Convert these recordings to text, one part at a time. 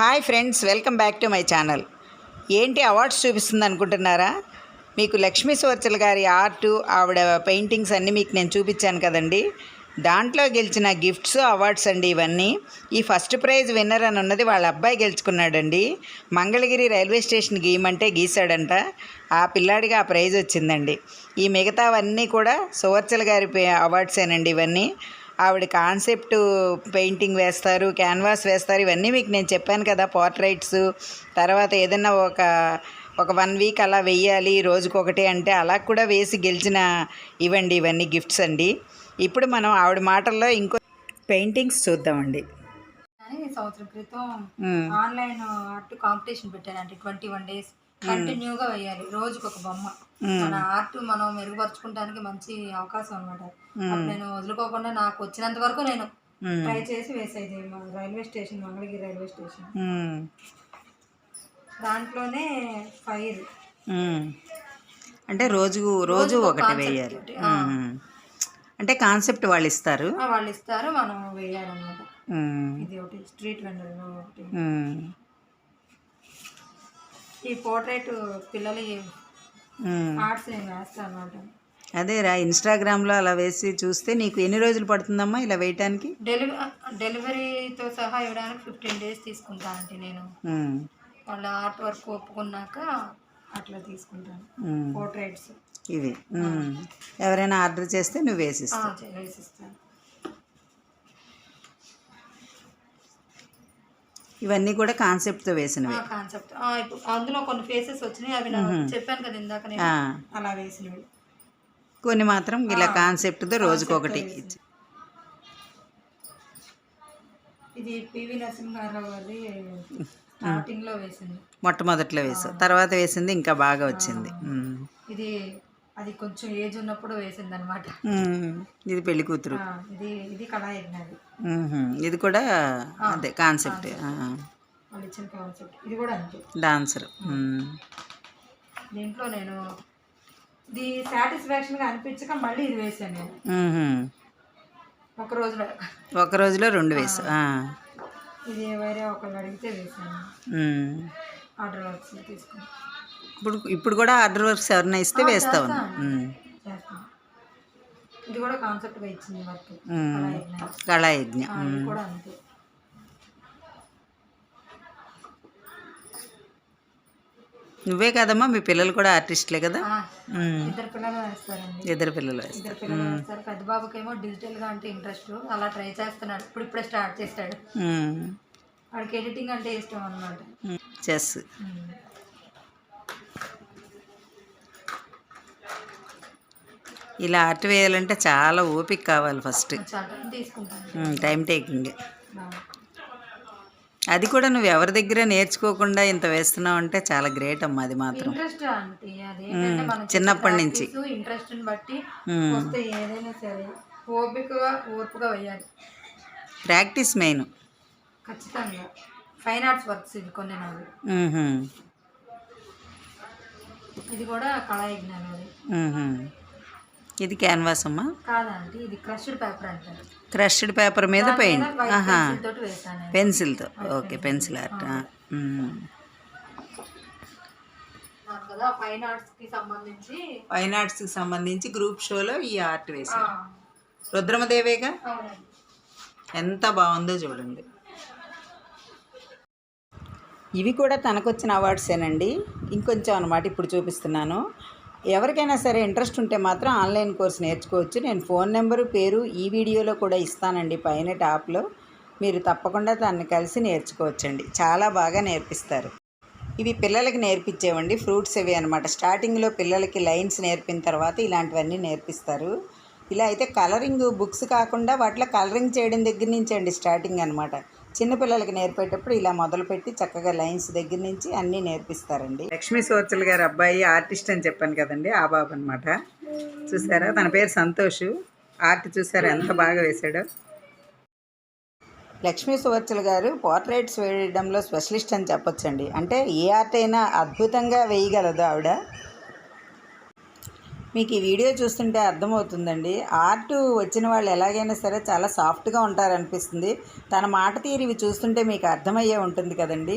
Hi friends welcome back to my channel. ఏంటి awards చూపిస్తుంది అనుకుంటున్నారా? మీకు లక్ష్మీ సువర్చల గారి ఆర్టు ఆవిడ పెయింటింగ్స్ అన్నీ మీకు నేను చూపించాను కదండి. దాంట్లో గెలిచిన గిఫ్ట్స్ అవార్డ్స్ అండి ఇవన్నీ. ఈ ఫస్ట్ ప్రైజ్ విన్నర్ అని ఉన్నది వాళ్ళ అబ్బాయి గెలుచుకున్నాడండి. మంగళగిరి రైల్వే స్టేషన్ గీయమంటే గీశాడంట. ఆ పిల్లాడికి ఆ ప్రైజ్ వచ్చిందండి. ఈ మిగతావన్నీ కూడా సువర్చల గారి అవార్డ్సేనండి ఇవన్నీ. ఆవిడ కాన్సెప్ట్ పెయింటింగ్ వేస్తారు క్యాన్వాస్ వేస్తారు ఇవన్నీ మీకు నేను చెప్పాను కదా పోర్ట్రైట్స్. తర్వాత ఏదైనా ఒక ఒక వన్ వీక్ అలా వెయ్యాలి రోజుకొకటి అంటే అలా కూడా వేసి గెలిచిన ఇవ్వండి ఇవన్నీ గిఫ్ట్స్ అండి. ఇప్పుడు మనం ఆవిడ మాటల్లో ఇంకో పెయింటింగ్స్ చూద్దామండి. సంవత్సరం క్రితం. ఆన్లైన్ ఆర్ట్ కాంపిటీషన్ పెట్టానంటే ట్వంటీ వన్ డేస్. కంటిన్యూగా వేయాలి. రోజుకి ఒక బొమ్మ మన ఆర్ట్ మనం మెరుగుపరచుకోవడానికి మంచి అవకాశం అనమాట నేను వదులుకోకుండా నాకు వచ్చినంత వరకు నేను. ట్రై చేసి వేసేది. Railway station Mangalagiri railway station. దాంట్లోనే ఫైర్. అంటే రోజు రోజు ఒకటి వేయాలి. అంటే కాన్సెప్ట్ వాళ్ళు ఇస్తారు వాళ్ళు ఇస్తారు మనం వేయాలన్నమాట. ఇది ఒకటి. స్ట్రీట్ వెండర్ ఒకటి. ఈ పోర్ట్రేట్ పిల్లలు. ఆర్ట్స్ నేను వేస్తాను అనమాట అదేరా ఇన్స్టాగ్రామ్లో అలా వేసి చూస్తే నీకు ఎన్ని రోజులు పడుతుందమ్మా ఇలా వేయటానికి? డెలివరీ డెలివరీతో సహా ఇవ్వడానికి ఫిఫ్టీన్ డేస్ తీసుకుంటా అంటే నేను. వాళ్ళ ఆర్ట్ వర్క్ ఒప్పుకున్నాక అట్లా తీసుకుంటాను. పోర్ట్రేట్స్. ఇవి. ఎవరైనా ఆర్డర్ చేస్తే నువ్వు వేసిస్తావు. వేసిస్తాను. ఇవన్నీ కూడా కాన్సెప్ట్తో వేసినవి. కాన్సెప్ట్ అందులో కొన్ని ఫేసెస్ వచ్చినాయి అవి చెప్పాను కదా ఇందాక. అలా వేసినవి. కొన్ని మాత్రం ఇలా కాన్సెప్ట్తో రోజుకొకటి ఇది పివి నరసింహారావు గారి స్టార్టింగ్లో వేసింది. మొట్టమొదట్లో వేసావు. తర్వాత వేసింది ఇంకా బాగా వచ్చింది. ఇది అది కొంచెం ఏజ్ ఉన్నప్పుడు వేసింది అనమాట. ఇది పెళ్ళి కూతురు. ఇది ఇది కళా యజ్ఞాది. ఇది కూడా అదే కాన్సెప్ట్ వాళ్ళు ఇచ్చిన కాన్సెప్ట్ ఇది కూడా అంతే. డాన్సర్. దీంట్లో నేను ఇది సాటిస్ఫాక్షన్గా అనిపించక మళ్ళీ ఇది వేసాను నేను. ఒక రోజులో. ఒక రోజులో రెండు వేసావు ఆ. ఇది వేరే ఒకళ్ళు అడిగితే వేసాను. ఆర్డర్ వర్క్స్ తీసుకుని ఇప్పుడు ఇప్పుడు కూడా ఆర్డర్ వర్క్స్ ఎవరైనా ఇస్తే మ్మ్. చేస్తాను ఇది కూడా కాన్సెప్ట్గా ఇచ్చింది వర్క్. మ్మ్. కళా యజ్ఞం కళాయజ్ఞ. ఆ, ఇది కూడా అంతే. నువ్వే కదమ్మా మీ పిల్లలు కూడా ఆర్టిస్టులే కదా. ఇద్దరు పిల్లలు వేస్తారండి. ఇద్దరు పిల్లలు ఇద్దరు పిల్లలు వేస్తారు. పెద్ద బాబుకేమో డిజిటల్గా అంటే ఇంట్రెస్ట్. అలా ట్రై చేస్తున్నాడు. ఇప్పుడు ఇప్పుడే స్టార్ట్ చేస్తాడు. వాడికి ఎడిటింగ్ అంటే ఇష్టం అనమాట. చెస్. ఇలా ఆర్ట్ వేయాలంటే చాలా ఓపిక కావాలి ఫస్ట్. Time taking. అది కూడా నువ్వు ఎవరి దగ్గర నేర్చుకోకుండా ఇంత వేస్తున్నావు అంటే చాలా గ్రేట్ అమ్మా అది మాత్రం. చిన్నప్పటి నుంచి. ఇంట్రెస్ట్ బట్టి మ్మ్. వస్తే ఏదైనా సరే ఓపికగా ఓర్పుగా వేయాలి. Practice main. ఖచ్చితంగా. ఫైన్ ఆర్ట్స్ వర్క్స్ ఇవి కొన్ని. ఇది కూడా కళాయజ్ఞానం అది మ్మ్హ్మ్. ఇది క్యాన్వాస్ అమ్మా. కాదండి ఇది క్రష్డ్ పేపర్ అంటారు. క్రష్డ్ పేపర్ మీద పెయింట్ ఆహా. పెన్సిల్తో ఓకే పెన్సిల్ ఆర్ట్ ఫైన్ ఆర్ట్స్కి సంబంధించి. ఫైన్ ఆర్ట్స్కి సంబంధించి గ్రూప్ షోలో ఈ ఆర్ట్ వేశారు. రుద్రమదేవేగా? ఎంత బాగుందో చూడండి. ఇవి కూడా తనకొచ్చిన అవార్డ్సేనండి ఇంకొంచెం అనమాట ఇప్పుడు చూపిస్తున్నాను. ఎవరికైనా సరే ఇంట్రెస్ట్ ఉంటే మాత్రం ఆన్లైన్ కోర్స్ నేర్చుకోవచ్చు. నేను ఫోన్ నెంబరు పేరు ఈ వీడియోలో కూడా ఇస్తానండి. పైన టాప్లో మీరు తప్పకుండా దాన్ని కలిసి నేర్చుకోవచ్చండి. చాలా బాగా నేర్పిస్తారు. ఇవి పిల్లలకి నేర్పించేవండి. ఫ్రూట్స్ ఇవి అనమాట స్టార్టింగ్లో పిల్లలకి లైన్స్ నేర్పిన తర్వాత ఇలాంటివన్నీ నేర్పిస్తారు. ఇలా అయితే కలరింగ్ బుక్స్ కాకుండా వాటిలో కలరింగ్ చేయడం దగ్గర నుంచి అండి స్టార్టింగ్ అనమాట చిన్నపిల్లలకి నేర్పేటప్పుడు ఇలా మొదలుపెట్టి చక్కగా లైన్స్ దగ్గర నుంచి అన్నీ నేర్పిస్తారండి. లక్ష్మీ సోచల్ గారి అబ్బాయి ఆర్టిస్ట్ అని చెప్పాను కదండి ఆ బాబు అనమాట చూసారా? తన పేరు సంతోష్. ఆర్ట్ చూసారా? ఎంత బాగా వేశాడో. లక్ష్మీ సువర్చల్ గారు పోర్ట్రేట్స్ వేయడంలో స్పెషలిస్ట్ అని చెప్పొచ్చండి. అంటే ఏ ఆర్ట్ అయినా అద్భుతంగా వేయగలదు ఆవిడ. మీకు ఈ వీడియో చూస్తుంటే అర్థమవుతుందండి. ఆర్ట్ వచ్చిన వాళ్ళు ఎలాగైనా సరే చాలా సాఫ్ట్గా ఉంటారనిపిస్తుంది. తన మాట తీరు ఇవి చూస్తుంటే మీకు అర్థమయ్యే ఉంటుంది కదండి.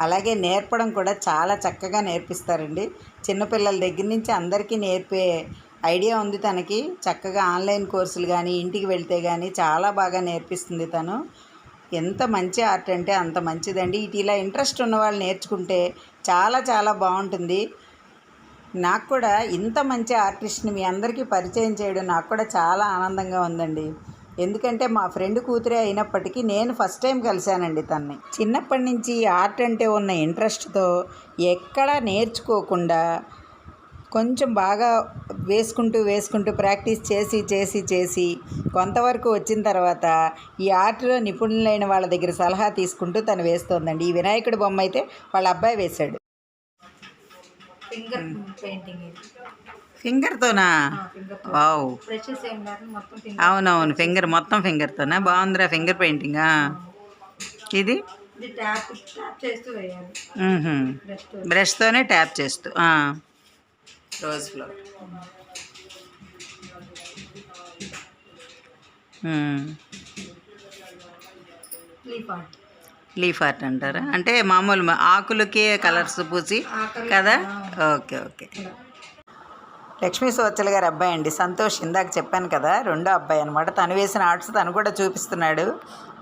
అలాగే నేర్పడం కూడా చాలా చక్కగా నేర్పిస్తారండి. చిన్నపిల్లల దగ్గర నుంచి అందరికీ నేర్పే ఐడియా ఉంది తనకి. చక్కగా ఆన్లైన్ కోర్సులు కానీ ఇంటికి వెళ్తే కానీ చాలా బాగా నేర్పిస్తుంది తను. ఎంత మంచి ఆర్ట్ అంటే అంత మంచిదండి. ఇటు ఇలా ఇంట్రెస్ట్ ఉన్న వాళ్ళు నేర్చుకుంటే చాలా చాలా బాగుంటుంది. నాకు కూడా ఇంత మంచి ఆర్టిస్ట్ని మీ అందరికీ పరిచయం చేయడం నాకు కూడా చాలా ఆనందంగా ఉందండి. ఎందుకంటే మా ఫ్రెండ్ కూతురే అయినప్పటికీ నేను ఫస్ట్ టైం కలిశానండి తన్ని. చిన్నప్పటి నుంచి ఆర్ట్ అంటే ఉన్న ఇంట్రెస్ట్తో ఎక్కడా నేర్చుకోకుండా కొంచెం బాగా వేసుకుంటూ వేసుకుంటూ ప్రాక్టీస్ చేసి చేసి చేసి కొంతవరకు వచ్చిన తర్వాత ఈ ఆర్ట్లో నిపుణులైన వాళ్ళ దగ్గర సలహా తీసుకుంటూ తను వేస్తోందండి. ఈ వినాయకుడి బొమ్మ అయితే వాళ్ళ అబ్బాయి వేశాడు. ఫింగర్ పెయింటింగ్ ఇది. ఫింగర్తోనా ఫింగర్ వావ్. బ్రషెస్ ఏం లేకుండా మొత్తం ఫింగర్. అవునవును ఫింగర్ మొత్తం ఫింగర్తోనా బాగుందిరా ఫింగర్ పెయింటింగా? ఇది? ఇది ట్యాప్ ట్యాప్ చేస్తూ వేయాలి. మ్మ్హ్మ్. బ్రష్ బ్రష్తోనే ట్యాప్ చేస్తూ ఆ. Rose flower. Leaf art leaf art అంటారా? అంటే మామూలు ఆకులకే కలర్స్ పూసి కదా? Okay okay. లక్ష్మీ సోచల్ గారి అబ్బాయి అండి. సంతోష్ ఇందాక చెప్పాను కదా రెండో అబ్బాయి అనమాట తను వేసిన ఆర్ట్స్ తను కూడా చూపిస్తున్నాడు.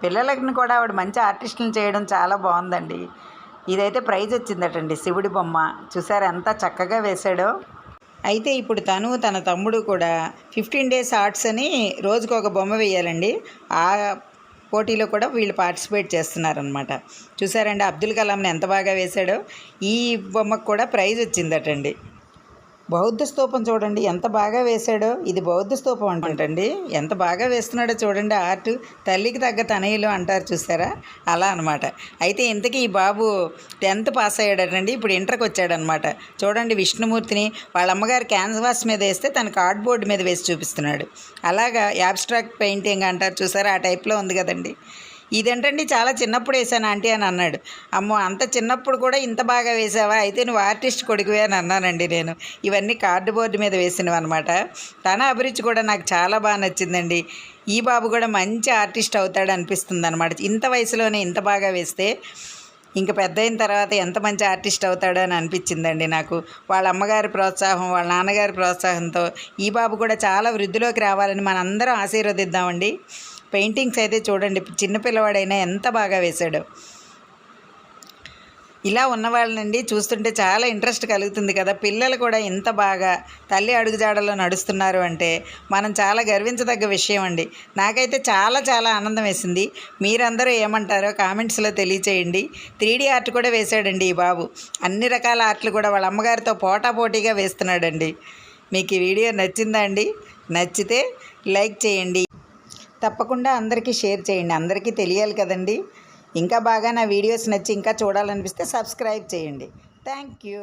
పిల్లలకి కూడా ఆవిడ మంచి ఆర్టిస్టులను చేయడం చాలా బాగుందండి. ఇదైతే ప్రైజ్ వచ్చిందటండి శివుడి బొమ్మ. చూసారు ఎంత చక్కగా వేశాడో. అయితే ఇప్పుడు తను తన తమ్ముడు కూడా ఫిఫ్టీన్ డేస్ ఆర్ట్స్ అని రోజుకు ఒక బొమ్మ వేయాలండి. ఆ పోటీలో కూడా వీళ్ళు పార్టిసిపేట్ చేస్తున్నారనమాట చూసారండి అబ్దుల్ కలాంని ఎంత బాగా వేశాడో. ఈ బొమ్మకు కూడా ప్రైజ్ వచ్చిందటండి. బౌద్ధ స్తూపం చూడండి ఎంత బాగా వేశాడో. ఇది బౌద్ధ స్తూపం అంటుంటండి ఎంత బాగా వేస్తున్నాడో చూడండి ఆర్ట్. తల్లికి తగ్గ తనయులు అంటారు చూసారా? అలా అనమాట అయితే ఇంతకీ ఈ బాబు టెన్త్ పాస్ అయ్యాడటండి ఇప్పుడు ఇంటర్కి వచ్చాడనమాట చూడండి విష్ణుమూర్తిని వాళ్ళ అమ్మగారు క్యాన్వాస్ మీద వేస్తే తన కార్డ్బోర్డ్ మీద వేసి చూపిస్తున్నాడు. అలాగా యాబ్స్ట్రాక్ట్ పెయింటింగ్ అంటారు చూసారా? ఆ టైప్లో ఉంది కదండి. ఇదేంటండి? చాలా చిన్నప్పుడు వేసాను ఆంటీ అని అన్నాడు. అమ్మో అంత చిన్నప్పుడు కూడా ఇంత బాగా వేసావా? అయితే నువ్వు ఆర్టిస్ట్ కొడుకువే అని అన్నానండి నేను. ఇవన్నీ కార్డు బోర్డు మీద వేసినవి అనమాట తన అభిరుచి కూడా నాకు చాలా బాగా నచ్చిందండి. ఈ బాబు కూడా మంచి ఆర్టిస్ట్ అవుతాడు అనిపిస్తుంది అనమాట ఇంత వయసులోనే ఇంత బాగా వేస్తే ఇంక పెద్ద అయిన తర్వాత ఎంత మంచి ఆర్టిస్ట్ అవుతాడో అని అనిపించిందండి నాకు. వాళ్ళ అమ్మగారి ప్రోత్సాహం వాళ్ళ నాన్నగారి ప్రోత్సాహంతో ఈ బాబు కూడా చాలా వృద్ధిలోకి రావాలని మనందరం ఆశీర్వదిద్దామండి. పెయింటింగ్స్ అయితే చూడండి. చిన్న పిల్లవాడైనా ఎంత బాగా వేశాడు. ఇలా ఉన్నవాళ్ళనండి చూస్తుంటే చాలా ఇంట్రెస్ట్ కలుగుతుంది కదా. పిల్లలు కూడా ఇంత బాగా తల్లి అడుగుజాడలో నడుస్తున్నారు అంటే మనం చాలా గర్వించదగ్గ విషయం అండి. నాకైతే చాలా చాలా ఆనందం వేసింది. మీరందరూ ఏమంటారో కామెంట్స్లో తెలియచేయండి. త్రీ ఆర్ట్ కూడా వేశాడండి ఈ బాబు. అన్ని రకాల ఆర్ట్లు కూడా వాళ్ళ అమ్మగారితో పోటాపోటీగా వేస్తున్నాడండి. మీకు ఈ వీడియో నచ్చిందా అండి? నచ్చితే లైక్ చేయండి. తప్పకుండా అందరికీ షేర్ చేయండి. అందరికీ తెలియాలి కదండి. ఇంకా బాగా నా వీడియోస్ నచ్చి ఇంకా చూడాలనిపిస్తే సబ్స్క్రైబ్ చేయండి. Thank you.